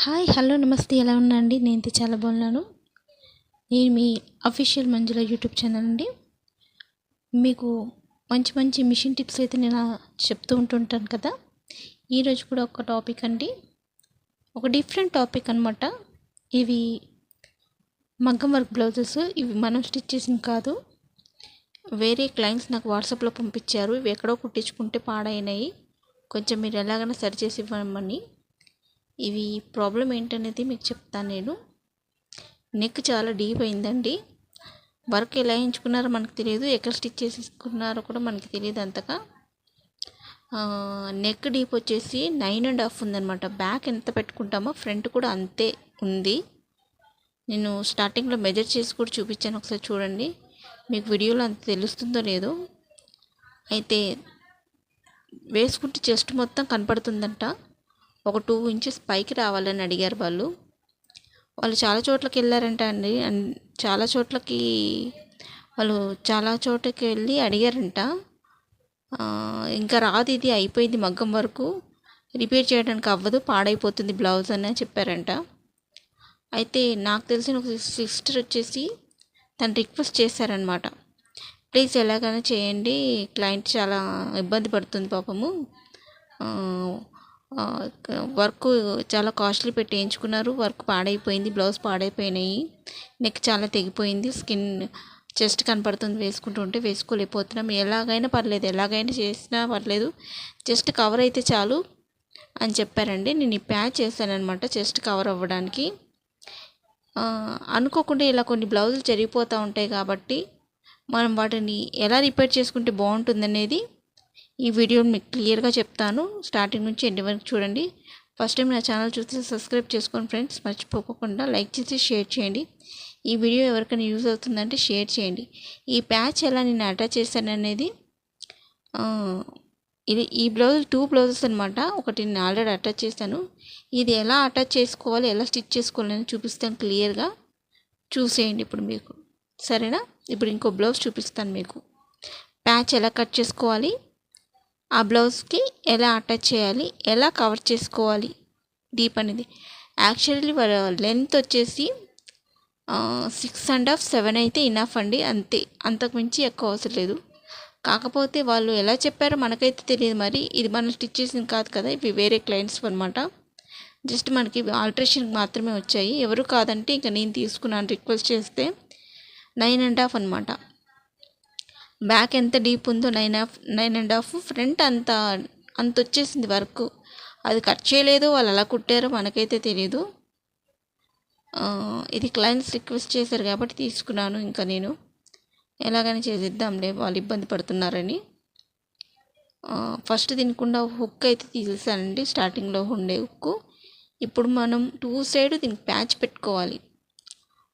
Hi hello నమస్తే. ఎలా ఉన్నాండి నేను చాలా బాగున్నాను. నేను మీ అఫీషియల్ మంజుల యూట్యూబ్ ఛానల్ అండి. మీకు మంచి మంచి మిషన్ టిప్స్ అయితే నేను చెప్తూ ఉంటుంటాను కదా. ఈరోజు కూడా ఒక టాపిక్ అండి. ఒక డిఫరెంట్ టాపిక్ అనమాట ఇవి మగ్గం వర్క్ బ్లౌజెస్ ఇవి మనం స్టిచ్ చేసింది కాదు. వేరే క్లయింట్స్ నాకు వాట్సాప్లో పంపించారు. ఇవి ఎక్కడో కుట్టించుకుంటే పాడైనాయి. కొంచెం మీరు ఎలాగైనా సరిచేసి ఇవ్వమని. ఇవి ప్రాబ్లం ఏంటనేది మీకు చెప్తాను నేను. నెక్ చాలా డీప్ అయిందండి. వర్క్ ఎలా ఎంచుకున్నారో మనకు తెలియదు. ఎక్కడ స్టిచ్ చేసుకున్నారో కూడా మనకి తెలియదు అంతగా. నెక్ డీప్ వచ్చేసి నైన్ అండ్ హాఫ్ ఉందనమాట బ్యాక్ ఎంత పెట్టుకుంటామో ఫ్రంట్ కూడా అంతే ఉంది. నేను స్టార్టింగ్లో మెజర్ చేసి కూడా చూపించాను. ఒకసారి చూడండి. మీకు వీడియోలో అంత తెలుస్తుందో లేదో. అయితే వేసుకుంటే చెస్ట్ మొత్తం కనపడుతుందంట. ఒక టూ ఇంచెస్ పైకి రావాలని అడిగారు వాళ్ళు. వాళ్ళు చాలా చోట్లకి వెళ్ళారంట అండి. చాలా చోట్లకి వాళ్ళు చాలా చోటకి వెళ్ళి అడిగారంట. ఇంకా రాదు ఇది అయిపోయింది మగ్గం వరకు. రిపేర్ చేయడానికి అవ్వదు పాడైపోతుంది బ్లౌజ్ అని చెప్పారంట. అయితే నాకు తెలిసిన ఒక సిస్టర్ వచ్చేసి తను రిక్వెస్ట్ చేశారనమాట ప్లీజ్ ఎలాగైనా చేయండి క్లయింట్ చాలా ఇబ్బంది పడుతుంది పాపము. వర్క్ చాలా కాస్ట్లీ పెట్టి వేయించుకున్నారు. వర్క్ పాడైపోయింది బ్లౌజ్ పాడైపోయినాయి. నెక్ చాలా తెగిపోయింది. స్కిన్ చెస్ట్ కనపడుతుంది వేసుకుంటుంటే వేసుకోలేకపోతున్నాం. ఎలాగైనా పర్లేదు ఎలాగైనా చేసినా పర్లేదు. జస్ట్ కవర్ అయితే చాలు అని చెప్పారండి. నేను ఈ ప్యాచ్ చేశానమాట చెస్ట్ కవర్ అవ్వడానికి. అనుకోకుండా ఇలా కొన్ని బ్లౌజులు జరిగిపోతూ ఉంటాయి కాబట్టి మనం వాటిని ఎలా రిపేర్ చేసుకుంటే బాగుంటుందనేది ఈ వీడియోని మీకు క్లియర్గా చెప్తాను. స్టార్టింగ్ నుంచి ఎండ్ వరకు చూడండి. ఫస్ట్ టైం నా ఛానల్ చూస్తే సబ్స్క్రైబ్ చేసుకోండి ఫ్రెండ్స్. మర్చిపోకుండా లైక్ చేసి షేర్ చేయండి. ఈ వీడియో ఎవరికైనా యూజ్ అవుతుందంటే షేర్ చేయండి. ఈ ప్యాచ్ ఎలా నేను అటాచ్ చేశాను అనేది ఇది ఈ బ్లౌజ్ టూ బ్లౌజెస్ అనమాట ఒకటి నేను ఆల్రెడీ అటాచ్ చేశాను. ఇది ఎలా అటాచ్ చేసుకోవాలి ఎలా స్టిచ్ చేసుకోవాలని చూపిస్తాను క్లియర్గా. చూసేయండి ఇప్పుడు మీకు. సరేనా? ఇప్పుడు ఇంకో బ్లౌజ్ చూపిస్తాను మీకు. ప్యాచ్ ఎలా కట్ చేసుకోవాలి ఆ బ్లౌజ్కి ఎలా అటాచ్ చేయాలి ఎలా కవర్ చేసుకోవాలి డీప్ అనేది. యాక్చువల్లీ లెంత్ వచ్చేసి సిక్స్ అండ్ హాఫ్ సెవెన్ అయితే ఇనఫ్ అండి. అంతే అంతకుమించి ఎక్కువ అవసరం లేదు. కాకపోతే వాళ్ళు ఎలా చెప్పారో మనకైతే తెలియదు మరి. ఇది మనం స్టిచ్ చేసింది కాదు కదా ఇవి వేరే క్లయింట్స్ అనమాట జస్ట్ మనకి ఆల్టరేషన్కి మాత్రమే వచ్చాయి. ఎవరు కాదంటే ఇంకా నేను తీసుకున్నాను రిక్వెస్ట్ చేస్తే నైన్ అండ్ హాఫ్ అనమాట బ్యాక్ ఎంత డీప్ ఉందో nine half nine and half front అంత అంత వచ్చేసింది వర్క్. అది కట్ చేయలేదు వాళ్ళు అలా కుట్టారో మనకైతే తెలియదు ఇది క్లయింట్స్ రిక్వెస్ట్ చేశారు కాబట్టి తీసుకున్నాను ఇంకా నేను. ఎలాగైనా చేసిద్దాంలే వాళ్ళు ఇబ్బంది పడుతున్నారని. ఫస్ట్ తినకుండా హుక్ అయితే తీసేసానండి స్టార్టింగ్లో ఉండే హుక్కు ఇప్పుడు మనం టూ సైడ్ దీనికి ప్యాచ్ పెట్టుకోవాలి.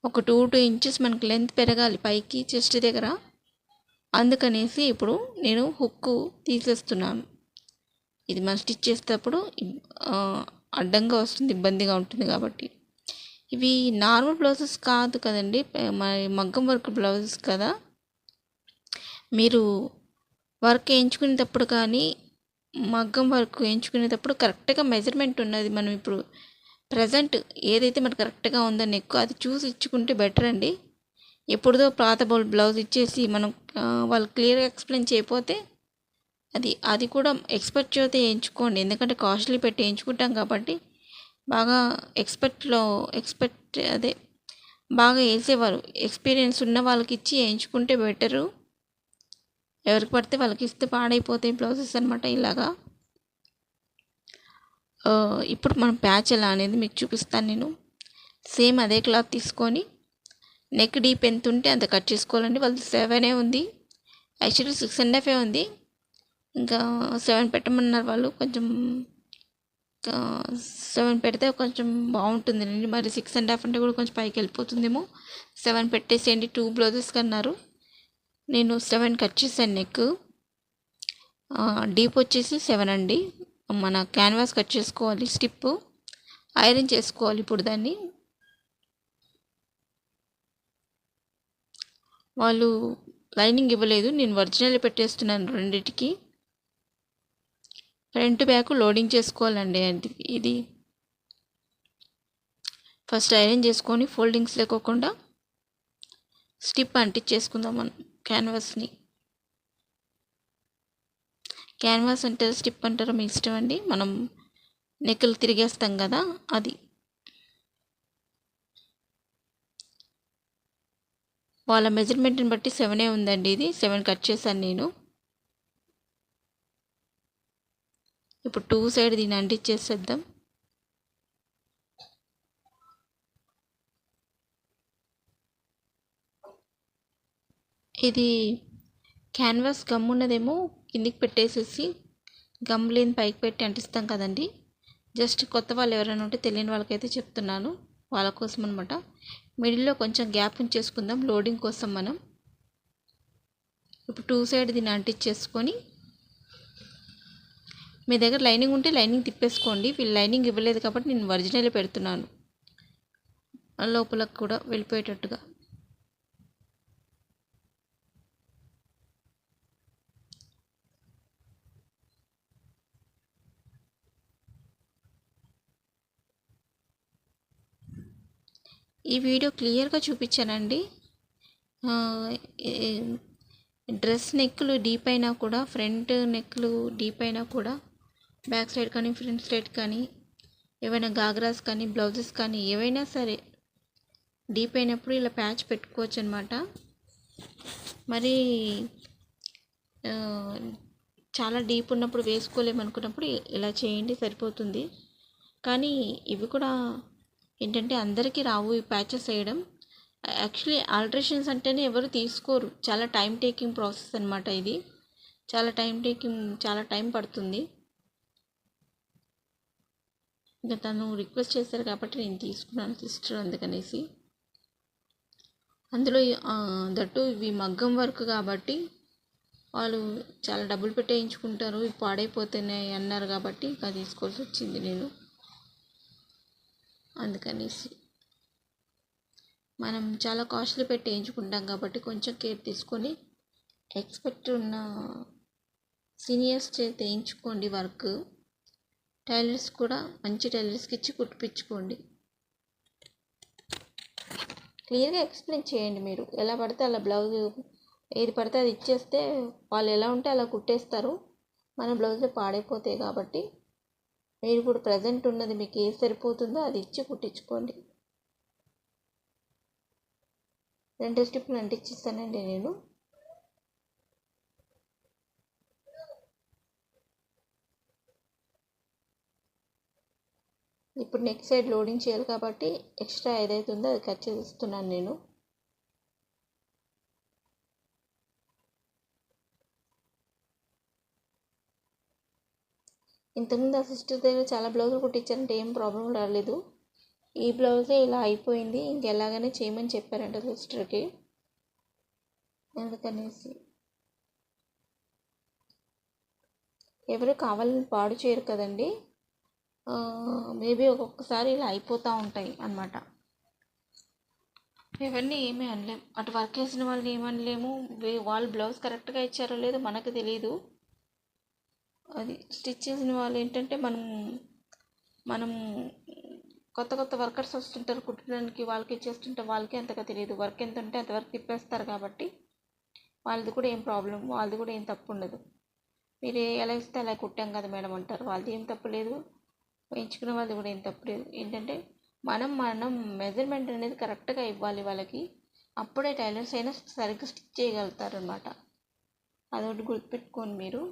ఒక టూ టూ ఇంచెస్ మనకి లెంత్ పెరగాలి పైకి చెస్ట్ దగ్గర. అందుకనేసి ఇప్పుడు నేను హుక్కు తీసేస్తున్నాను. ఇది మనం స్టిచ్ చేసేటప్పుడు అడ్డంగా వస్తుంది ఇబ్బందిగా ఉంటుంది కాబట్టి. ఇవి నార్మల్ బ్లౌజెస్ కాదు కదండి మరి మగ్గం వర్క్ బ్లౌజెస్ కదా. మీరు వర్క్ వేయించుకునేటప్పుడు కానీ మగ్గం వర్క్ వేయించుకునేటప్పుడు కరెక్ట్గా మెజర్మెంట్ ఉన్నది మనం ఇప్పుడు ప్రజెంట్ ఏదైతే మనకు కరెక్ట్గా ఉందో నెక్ అది చూసి ఇచ్చుకుంటే బెటర్ అండి ఎప్పుడుదో పాత బ్లౌజ్ ఇచ్చేసి మనం వాళ్ళు క్లియర్గా ఎక్స్ప్లెయిన్ చేయకపోతే అది అది కూడా ఎక్స్పర్ట్ చేతే వేయించుకోండి. ఎందుకంటే కాస్ట్లీ పెట్టి వేయించుకుంటాం కాబట్టి బాగా ఎక్స్పర్ట్లో ఎక్స్పర్ట్ అదే బాగా వేసేవారు. ఎక్స్పీరియన్స్ ఉన్న వాళ్ళకి ఇచ్చి వేయించుకుంటే బెటరు. ఎవరికి పడితే వాళ్ళకి ఇస్తే పాడైపోతాయి బ్లౌజెస్ అనమాట ఇలాగా. ఇప్పుడు మనం ప్యాచ్ ఎలా అనేది మీకు చూపిస్తాను నేను. సేమ్ అదే క్లాత్ తీసుకొని నెక్ డీప్ ఎంత ఉంటే అంత కట్ చేసుకోవాలండి. వాళ్ళు సెవెనే ఉంది. యాక్చువల్లీ సిక్స్ అండ్ హాఫే ఉంది. ఇంకా సెవెన్ పెట్టమన్నారు వాళ్ళు. కొంచెం సెవెన్ పెడితే కొంచెం బాగుంటుందండి మరి సిక్స్ అండ్ హాఫ్ అంటే కూడా కొంచెం పైకి వెళ్ళిపోతుందేమో. సెవెన్ పెట్టేసేయండి. టూ బ్లౌజెస్ కన్నారు. నేను సెవెన్ కట్ చేశాను నెక్ డీప్ వచ్చేసి సెవెన్ అండి. మన క్యాన్వాస్ కట్ చేసుకోవాలి. స్టిప్ ఐరన్ చేసుకోవాలి ఇప్పుడు దాన్ని. వాళ్ళు లైనింగ్ ఇవ్వలేదు. నేను ఒరిజినల్ పెట్టేస్తున్నాను రెండిటికి. ఫ్రంట్ బ్యాక్ లోడింగ్ చేసుకోవాలండి అది ఇది. ఫస్ట్ ఐరన్ చేసుకొని ఫోల్డింగ్స్ లేకోకుండా స్టిప్ అంటించేసుకుందాం మనం క్యాన్వాస్ని. క్యాన్వాస్ అంటే స్టిప్ అంటారా మీ ఇష్టం అండి. మనం నెక్కలు తిరిగేస్తాం కదా అది. వాళ్ళ మెజర్మెంట్ని బట్టి సెవెనే ఉందండి ఇది. సెవెన్ కట్ చేశాను నేను. ఇప్పుడు టూ సైడ్ దీన్ని అంటించేసేద్దాం ఇది క్యాన్వాస్ గమ్ ఉన్నదేమో కిందికి పెట్టేసేసి గమ్ లేని పైకి పెట్టి అంటిస్తాం కదండి. జస్ట్ కొత్త వాళ్ళు ఎవరైనా ఉంటే తెలియని వాళ్ళకైతే చెప్తున్నాను. వాళ్ళ కోసం అనమాట మిడిల్లో కొంచెం గ్యాప్ ఉంచేసుకుందాం. లోడింగ్ కోసం మనం ఇప్పుడు టూ సైడ్ దీన్ని అంటించేసుకొని మీ దగ్గర లైనింగ్ ఉంటే లైనింగ్ తిప్పేసుకోండి. వీళ్ళు లైనింగ్ ఇవ్వలేదు కాబట్టి నేను ఒరిజినల్ పెడుతున్నాను. లోపలకు కూడా వెళ్ళిపోయేటట్టుగా. ఈ వీడియో క్లియర్గా చూపించానండి. డ్రెస్ నెక్లు డీప్ అయినా కూడా ఫ్రంట్ నెక్లు డీప్ అయినా కూడా బ్యాక్ సైడ్ కానీ ఫ్రంట్ సైడ్ కానీ ఏవైనా గాగ్రాస్ కానీ బ్లౌజెస్ కానీ ఏవైనా సరే డీప్ అయినప్పుడు ఇలా ప్యాచ్ పెట్టుకోవచ్చు అనమాట మరి చాలా డీప్ ఉన్నప్పుడు వేసుకోలేమనుకున్నప్పుడు ఇలా చేయండి సరిపోతుంది. కానీ ఇవి కూడా ఏంటంటే అందరికీ రావు ఈ ప్యాచెస్ వేయడం. యాక్చువల్లీ ఆల్ట్రేషన్స్ అంటేనే ఎవరు తీసుకోరు. చాలా టైం టేకింగ్ ప్రాసెస్ అనమాట ఇది. చాలా టైం టేకింగ్ చాలా టైం పడుతుంది. ఇంకా తను రిక్వెస్ట్ చేశారు కాబట్టి నేను తీసుకున్నాను సిస్టర్ అందుకనేసి. అందులో దట్టు ఇవి మగ్గం వర్క్ కాబట్టి వాళ్ళు చాలా డబ్బులు పెట్టేయించుకుంటారు. ఇవి పాడైపోతున్నాయి అన్నారు కాబట్టి ఇంకా తీసుకోవాల్సి వచ్చింది నేను. అందుకనేసి మనం చాలా కాస్ట్లీ పెట్టి వేయించుకుంటాం కాబట్టి కొంచెం కేర్ తీసుకొని ఎక్స్పెక్ట్ ఉన్న సీనియర్స్ చేత వేయించుకోండి వర్క్. టైలర్స్ కూడా మంచి టైలర్స్కి ఇచ్చి కుట్టిపించుకోండి క్లియర్గా ఎక్స్ప్లెయిన్ చేయండి మీరు. ఎలా పడితే అలా బ్లౌజ్ ఏది పడితే అది ఇచ్చేస్తే వాళ్ళు ఎలా ఉంటే అలా కుట్టేస్తారు. మన బ్లౌజ్లో పాడైపోతాయి కాబట్టి మీరు కూడా ప్రజెంట్ ఉన్నది మీకు ఏది సరిపోతుందో అది ఇచ్చి కుట్టించుకోండి. రెండు స్టిప్లు అంటించిస్తానండి నేను. ఇప్పుడు నెక్స్ట్ సైడ్ లోడింగ్ చేయాలి కాబట్టి ఎక్స్ట్రా ఏదైతుందో అది కట్ చేస్తున్నాను నేను. ఇంతకుముందు ఆ సిస్టర్ దగ్గర చాలా బ్లౌజులు కుట్టించారంటే ఏం ప్రాబ్లం రాలేదు. ఈ బ్లౌజే ఇలా అయిపోయింది. ఇంకెలాగనే చేయమని చెప్పారంట సిస్టర్కి ఎందుకనేసి ఎవరు కావాలని పాడు చేయరు కదండి. మేబీ ఒక్కొక్కసారి ఇలా అయిపోతూ ఉంటాయి అన్నమాట. ఎవరిని ఏమీ అనలేము అటు వర్క్ చేసిన వాళ్ళని ఏమనలేము. వాళ్ళు బ్లౌజ్ కరెక్ట్గా ఇచ్చారో లేదో మనకు తెలియదు అది స్టిచ్ చేసిన వాళ్ళు ఏంటంటే మనం మనం కొత్త కొత్త వర్కర్స్ వస్తుంటారు కుట్టడానికి వాళ్ళకి ఇచ్చేస్తుంటే వాళ్ళకి అంతగా తెలియదు. వర్క్ ఎంత ఉంటే అంతవరకు తిప్పేస్తారు కాబట్టి వాళ్ళది కూడా ఏం ప్రాబ్లం వాళ్ళది కూడా ఏం తప్పు ఉండదు. మీరు ఎలా ఇస్తే అలా కుట్టాం కదా మేడం అంటారు. వాళ్ళది ఏం తప్పు లేదు. వేయించుకునే వాళ్ళది కూడా ఏం తప్పు లేదు. ఏంటంటే మనం మనం మెజర్మెంట్ అనేది కరెక్ట్గా ఇవ్వాలి వాళ్ళకి. అప్పుడే టైలర్స్ అయినా సరిగ్గా స్టిచ్ చేయగలుగుతారు అనమాట అదొకటి గుర్తుపెట్టుకోండి మీరు.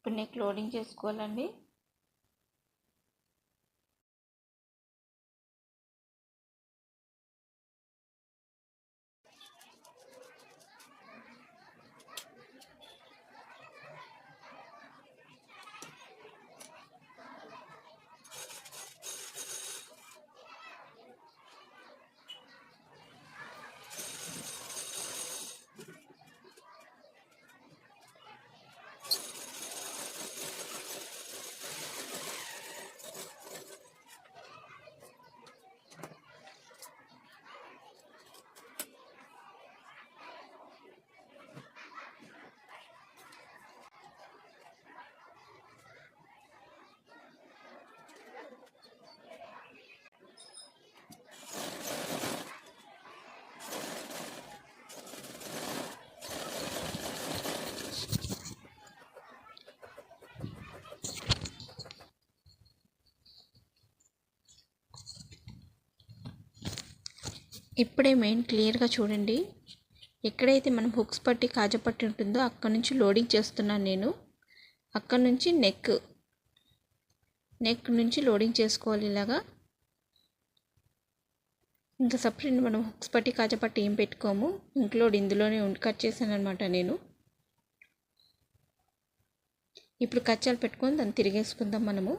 ఇప్పుడు నెక్ లోడింగ్ చేసుకోవాలండి. ఇప్పుడే మెయిన్ క్లియర్గా చూడండి. ఎక్కడైతే మనం హుక్స్ పట్టి కాజా పట్టి ఉంటుందో అక్కడ నుంచి లోడింగ్ చేస్తున్నాను నేను. అక్కడ నుంచి నెక్ నెక్ నుంచి లోడింగ్ చేసుకోవాలి ఇలాగా. ఇంకా సపరేట్ మనం హుక్స్ పట్టి కాజా పట్టి ఏం పెట్టుకోము. ఇంక్లూడ్ ఇందులోనే కట్ చేశాను అనమాట నేను. ఇప్పుడు కచ్చాలు పెట్టుకొని దాన్ని తిరిగేసుకుందాం మనము.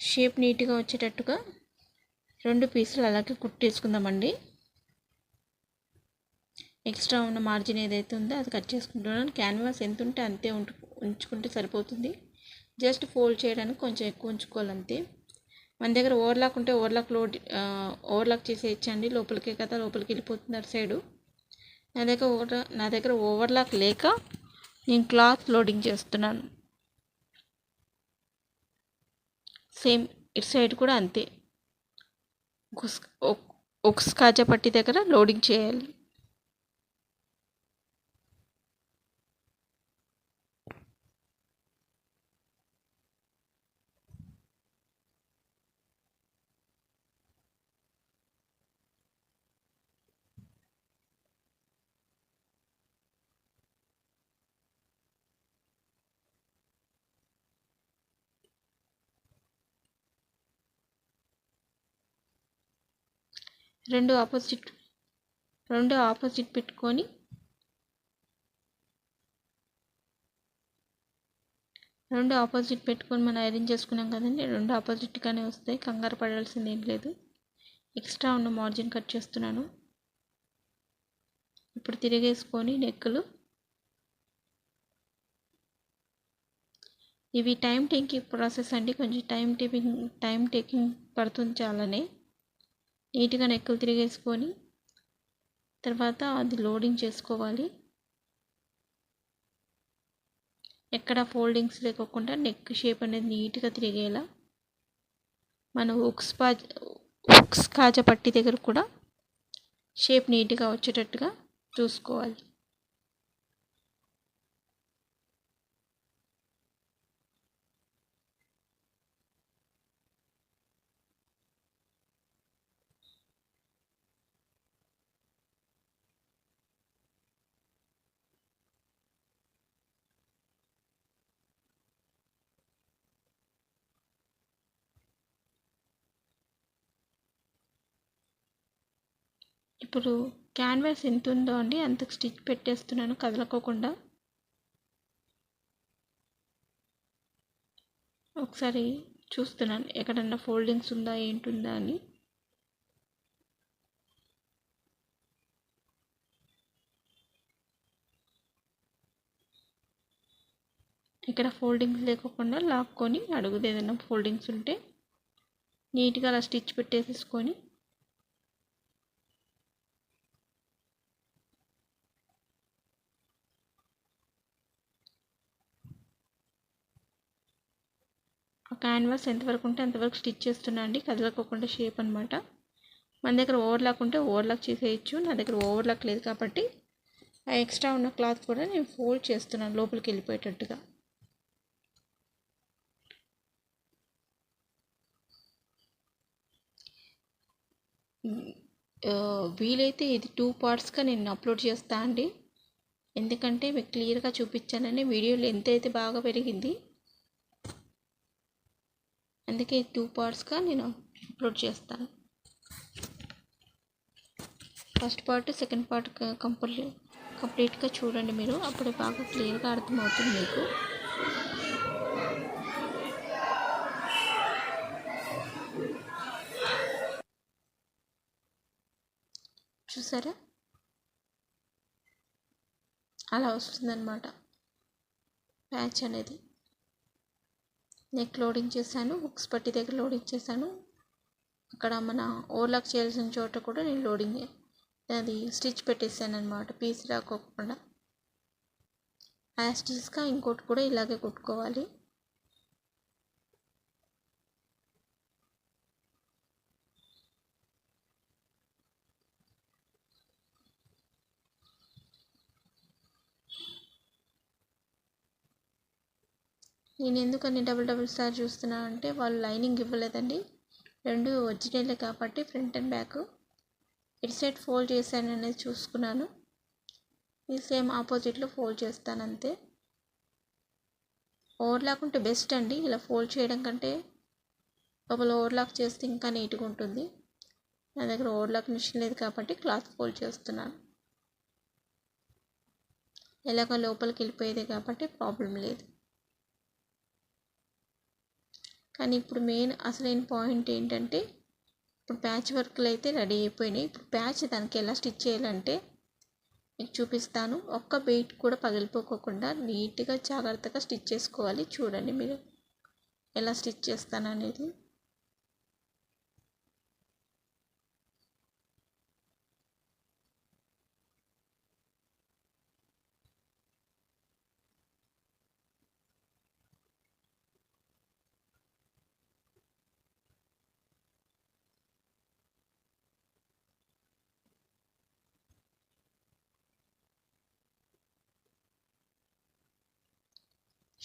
షేప్ నీట్గా వచ్చేటట్టుగా రెండు పీసులు అలాగే కుట్టేసుకుందామండి. ఎక్స్ట్రా ఉన్న మార్జిన్ ఏదైతే ఉందో అది కట్ చేసుకుంటున్నాను. క్యాన్వాస్ ఎంత ఉంటే అంతే ఉంచుకుంటే సరిపోతుంది. జస్ట్ ఫోల్డ్ చేయడానికి కొంచెం ఎక్కువ ఉంచుకోవాలి అంతే మన దగ్గర ఓవర్లాక్ ఉంటే ఓవర్లాక్ లోడ్ ఓవర్లాక్ చేసేయచ్చండి లోపలికే కదా లోపలికి వెళ్ళిపోతుంది అటు సైడు. నా దగ్గర ఓవర్ నా దగ్గర ఓవర్లాక్ లేక నేను క్లాత్ లోడింగ్ చేస్తున్నాను. సేమ్ ఇటు సైడ్ కూడా అంతే. ఒక స్కాచపట్టి దగ్గర లోడింగ్ చేయాలి. రెండు ఆపోజిట్ రెండు ఆపోజిట్ పెట్టుకొని రెండు ఆపోజిట్ పెట్టుకొని మనం ఐరన్ చేసుకున్నాం కదండి రెండు ఆపోజిట్గానే వస్తాయి. కంగారు పడాల్సింది ఏం లేదు. ఎక్స్ట్రా ఉన్న మార్జిన్ కట్ చేస్తున్నాను. ఇప్పుడు తిరిగేసుకొని నెక్కులు. ఇవి టైం టేకింగ్ ప్రాసెస్ అండి. కొంచెం టైం టేకింగ్ టైం టేకింగ్ పడుతుంది చాలానే. నీట్గా నెక్కులు తిరిగేసుకొని తర్వాత అది లోడింగ్ చేసుకోవాలి. ఎక్కడ ఫోల్డింగ్స్ లేకోకుండా నెక్ షేప్ అనేది నీట్గా తిరిగేలా మన ఉక్స్ పా ఉక్స్ కాజా పట్టి దగ్గర కూడా షేప్ నీట్గా వచ్చేటట్టుగా చూసుకోవాలి. ఇప్పుడు క్యాన్వాస్ ఎంత ఉందో అండి? అంతకు స్టిచ్ పెట్టేస్తున్నాను కదలకోకుండా. ఒకసారి చూస్తున్నాను ఎక్కడన్నా ఫోల్డింగ్స్ ఉందా ఏంటుందా అని. ఇక్కడ ఫోల్డింగ్స్ లేకోకుండా లాక్కొని అడుగుది ఏదైనా ఫోల్డింగ్స్ ఉంటే నీట్గా అలా స్టిచ్ పెట్టేసేసుకొని క్యాన్వాస్ ఎంతవరకు ఉంటే అంతవరకు స్టిచ్ చేస్తున్నా అండి. కదలకోకుండా షేప్ అనమాట మన దగ్గర ఓవర్లాక్ ఉంటే ఓవర్లాక్ చేసేయచ్చు. నా దగ్గర ఓవర్లాక్ లేదు కాబట్టి ఆ ఎక్స్ట్రా ఉన్న క్లాత్ కూడా నేను ఫోల్డ్ చేస్తున్నాను లోపలికి వెళ్ళిపోయేటట్టుగా. వీలైతే ఇది టూ పార్ట్స్గా నేను అప్లోడ్ చేస్తా అండి. ఎందుకంటే మీకు క్లియర్గా చూపించానని వీడియో లెంత్ అయితే బాగా పెరిగింది. అందుకే టూ పార్ట్స్గా నేను అప్లోడ్ చేస్తాను. First part second part complete కంప్లీట్గా చూడండి మీరు. అప్పుడే బాగా క్లియర్గా అర్థమవుతుంది మీకు. చూసారా? అలా వస్తుందన్నమాట. ప్యాచ్ అనేది. నెక్ లోడింగ్ చేశాను హుక్స్ పట్టి దగ్గర లోడింగ్ చేశాను. అక్కడ మన ఓవర్లాక్ చేయాల్సిన చోట కూడా నేను లోడింగ్ అది స్టిచ్ పెట్టేసాను అనమాట పీస్ రాకోకుండా యాస్టీస్గా ఇంకోటి కూడా ఇలాగే కుట్టుకోవాలి. నేను ఎందుకని డబుల్ డబుల్ స్టార్ చూస్తున్నా అంటే వాళ్ళు లైనింగ్ ఇవ్వలేదండి. రెండు ఒరిజినలే కాబట్టి ఫ్రంట్ అండ్ బ్యాక్. ఇటు సైడ్ ఫోల్డ్ చేశాను అనేది చూసుకున్నాను. ఇది సేమ్ ఆపోజిట్లో ఫోల్డ్ చేస్తాను అంతే. ఓవర్లాక్ ఉంటే బెస్ట్ అండి. ఇలా ఫోల్డ్ చేయడం కంటే లోపల ఓవర్లాక్ చేస్తే ఇంకా నీట్గా ఉంటుంది. నా దగ్గర ఓవర్లాక్ మిషన్ లేదు కాబట్టి క్లాత్ ఫోల్డ్ చేస్తున్నాను. ఎలాగో లోపలికి వెళ్ళిపోయేది కాబట్టి ప్రాబ్లం లేదు. కానీ ఇప్పుడు మెయిన్ అసలైన పాయింట్ ఏంటంటే ఇప్పుడు ప్యాచ్ వర్క్లు అయితే రెడీ అయిపోయినాయి. ఇప్పుడు ప్యాచ్ దానికి ఎలా స్టిచ్ చేయాలంటే మీకు చూపిస్తాను. ఒక్క బెయిట్ కూడా పగిలిపోకోకుండా నీట్గా జాగ్రత్తగా స్టిచ్ చేసుకోవాలి. చూడండి మీరు ఎలా స్టిచ్ చేస్తాను అనేది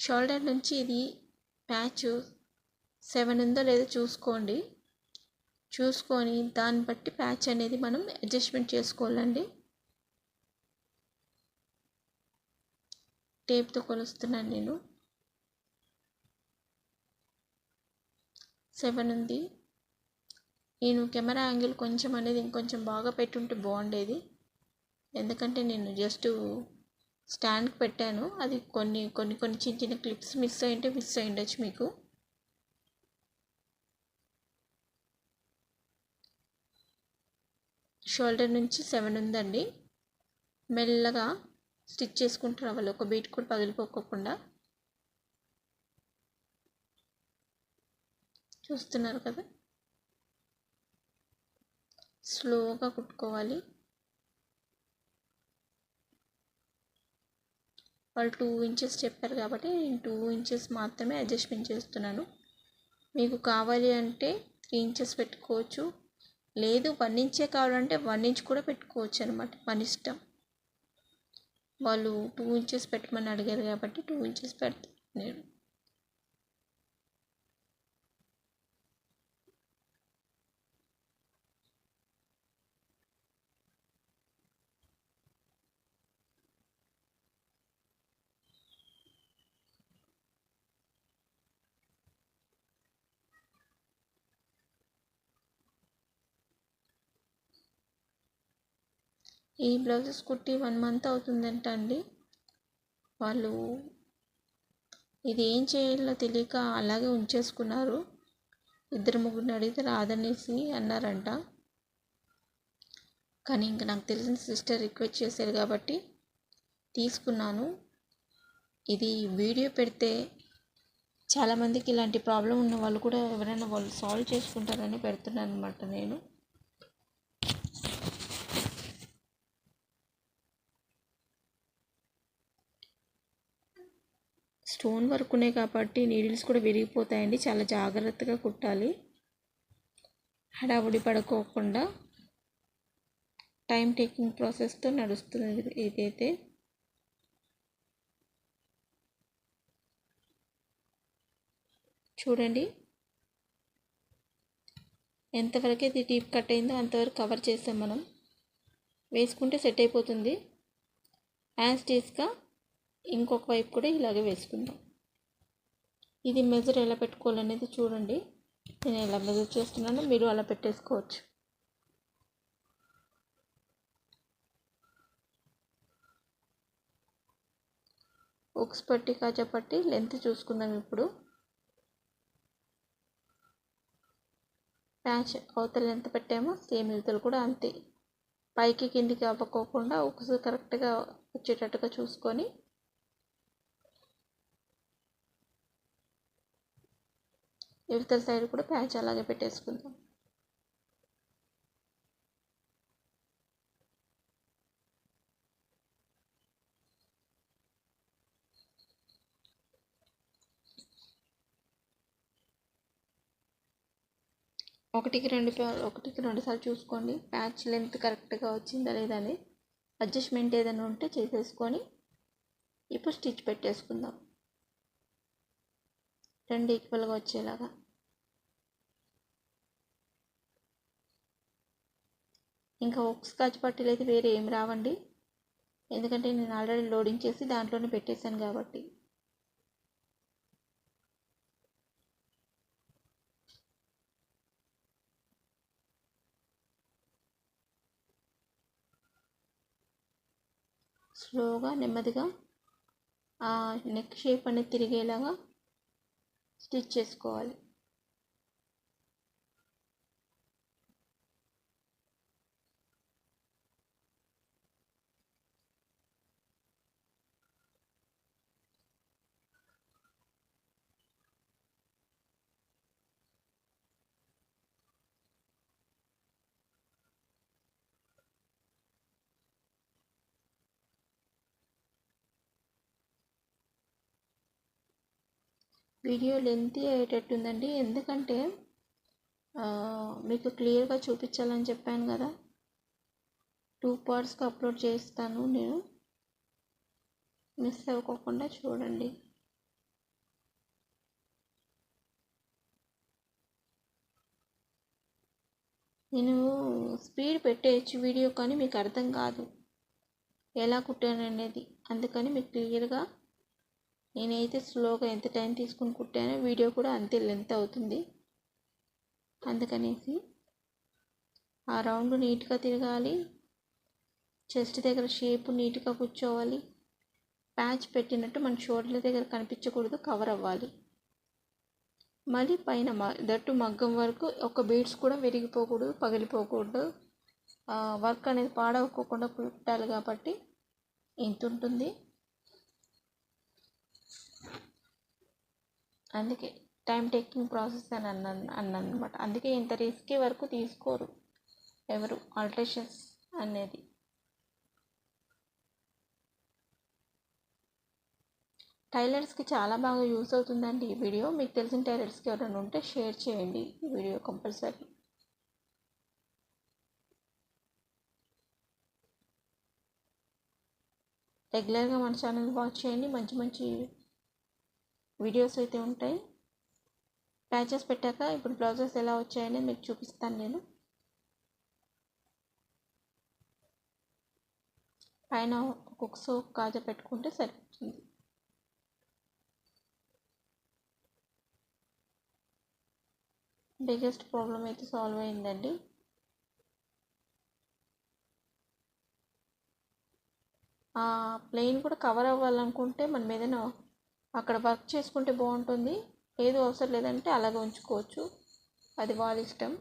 షోల్డర్ నుంచి ఇది ప్యాచ్ సెవెన్ ఉందో లేదో చూసుకోండి. చూసుకొని దాన్ని బట్టి ప్యాచ్ అనేది మనం అడ్జస్ట్మెంట్ చేసుకోవాలండి. టేప్తో కొలుస్తున్నాను నేను. సెవెన్ ఉంది. నేను కెమెరా యాంగిల్ కొంచెం అనేది ఇంకొంచెం బాగా పెట్టుంటే బాగుండేది. ఎందుకంటే నేను జస్ట్ స్టాండ్కి పెట్టాను. అది కొన్ని కొన్ని కొన్ని చిన్న చిన్న క్లిప్స్ మిస్ అయింటే మిస్ అయి ఉండొచ్చు మీకు. షోల్డర్ నుంచి సెవెన్ ఉందండి. మెల్లగా స్టిచ్ చేసుకుంటూ రావాలి. ఒక బీట్ కూడా పగిలిపోకోకుండా. చూస్తున్నారు కదా? స్లోగా కుట్టుకోవాలి. వాళ్ళు టూ ఇంచెస్ చెప్పారు కాబట్టి నేను టూ ఇంచెస్ మాత్రమే అడ్జస్ట్మెంట్ చేస్తున్నాను. మీకు కావాలి అంటే త్రీ ఇంచెస్ పెట్టుకోవచ్చు. లేదు వన్ ఇంచే కావాలంటే వన్ ఇంచ్ కూడా పెట్టుకోవచ్చు అనమాట మన ఇష్టం. వాళ్ళు టూ ఇంచెస్ పెట్టమని అడిగారు కాబట్టి టూ ఇంచెస్ పెడతాను నేను ఈ బ్లౌజెస్ కుట్టి వన్ మంత్ అవుతుందంట అండి వాళ్ళు ఇది ఏం చేయాలో తెలియక అలాగే ఉంచేసుకున్నారు. ఇద్దరు ముగ్గురిని అడిగితే రాదనేసి అన్నారంట. కానీ ఇంకా నాకు తెలిసిన సిస్టర్ రిక్వెస్ట్ చేశారు కాబట్టి తీసుకున్నాను. ఇది వీడియో పెడితే చాలామందికి ఇలాంటి ప్రాబ్లం ఉన్న వాళ్ళు కూడా ఎవరైనా వాళ్ళు సాల్వ్ చేసుకుంటారని పెడుతున్నాను అనమాట నేను. స్టోన్ వర్క్ ఉన్నాయి కాబట్టి నీడిల్స్ కూడా విరిగిపోతాయండి. చాలా జాగ్రత్తగా కుట్టాలి. హడావుడి పడుకోకుండా టైం టేకింగ్ ప్రాసెస్తో నడుస్తుంది ఇదైతే. చూడండి. ఎంతవరకు అయితే డీప్ కట్ అయిందో అంతవరకు కవర్ చేస్తాం మనం. వేసుకుంటే సెట్ అయిపోతుంది. యాజ్ టీస్గా ఇంకొక వైపు కూడా ఇలాగే వేసుకుందాం. ఇది మెజర్ ఎలా పెట్టుకోవాలనేది చూడండి. నేను ఎలా మెజర్ చేస్తున్నానో మీరు అలా పెట్టేసుకోవచ్చు. ఉక్స్ పట్టి కాజా పట్టి లెంత్ చూసుకుందాం ఇప్పుడు. ప్యాచ్ అవతల ఎంత పెట్టామో సేమ్ ఇవతలు కూడా అంతే. పైకి కిందికి అవ్వకోకుండా ఉక్స్ కరెక్ట్గా వచ్చేటట్టుగా చూసుకొని ఇవతల సైడ్ కూడా ప్యాచ్ అలాగే పెట్టేసుకుందాం. ఒకటికి రెండు ఒకటికి రెండుసార్లు చూసుకోండి. ప్యాచ్ లెంత్ కరెక్ట్గా వచ్చిందా లేదా అని అడ్జస్ట్మెంట్ ఏదైనా ఉంటే చేసేసుకొని ఇప్పుడు స్టిచ్ పెట్టేసుకుందాం. రెండు ఈక్వల్గా వచ్చేలాగా. ఇంకా ఒక స్కాచ్ పట్టీలు అయితే వేరే ఏం రావండి. ఎందుకంటే నేను ఆల్రెడీ లోడింగ్ చేసి దాంట్లోనే పెట్టేశాను కాబట్టి. స్లోగా నెమ్మదిగా ఆ నెక్ షేప్ అనేది తిరిగేలాగా స్టిచ్ చేసుకోవాలి. వీడియో లెంతీ అయ్యేటట్టుందండి. ఎందుకంటే మీకు క్లియర్గా చూపించాలని చెప్పాను కదా. టూ పార్ట్స్కి అప్లోడ్ చేస్తాను నేను. మిస్ అవ్వకోకుండా చూడండి. నేను స్పీడ్ పెట్టేయచ్చు వీడియో కానీ మీకు అర్థం కాదు. ఎలా కుట్టాను అనేది అందుకని మీకు క్లియర్గా నేనైతే స్లోగా ఎంత టైం తీసుకుని కుట్టానో వీడియో కూడా అంతే లెంత్ అవుతుంది. అందుకనేసి ఆ రౌండ్ నీట్గా తిరగాలి. చెస్ట్ దగ్గర షేప్ నీట్గా కూర్చోవాలి. ప్యాచ్ పెట్టినట్టు మన షోల్డర్ దగ్గర కనిపించకూడదు కవర్ అవ్వాలి. మళ్ళీ పైన దట్టు మగ్గం వరకు ఒక బీడ్స్ కూడా విరిగిపోకూడదు పగిలిపోకూడదు. వర్క్ అనేది పాడవకోకుండా కుట్టాలి కాబట్టి ఇంత ఉంటుంది. అందుకే టైం టేకింగ్ ప్రాసెస్ అని అన్నాను అన్నాను అనమాట అందుకే ఇంత రిస్కీ వరకు తీసుకోరు ఎవరు ఆల్ట్రేషన్స్ అనేది. టైలర్స్కి చాలా బాగా యూస్ అవుతుందండి ఈ వీడియో మీకు తెలిసిన టైలర్స్కి ఎవరైనా ఉంటే షేర్ చేయండి ఈ వీడియో కంపల్సరీ రెగ్యులర్గా మన ఛానల్ వాచ్ చేయండి. మంచి మంచి వీడియోస్ అయితే ఉంటాయి. ప్యాచెస్ పెట్టాక ఇప్పుడు బ్లౌజెస్ ఎలా వచ్చాయని మీకు చూపిస్తాను నేను. పైన కుక్స్ కాజ పెట్టుకుంటే సరిపోతుంది. బిగ్గెస్ట్ ప్రాబ్లం అయితే సాల్వ్ అయిందండి. ప్లెయిన్ కూడా కవర్ అవ్వాలనుకుంటే మనం ఏదైనా అక్కడ వర్క్ చేసుకుంటే బాగుంటుంది. లేదు అవసరం లేదంటే అలాగే ఉంచుకోవచ్చు. అది వాళ్ళ ఇష్టం.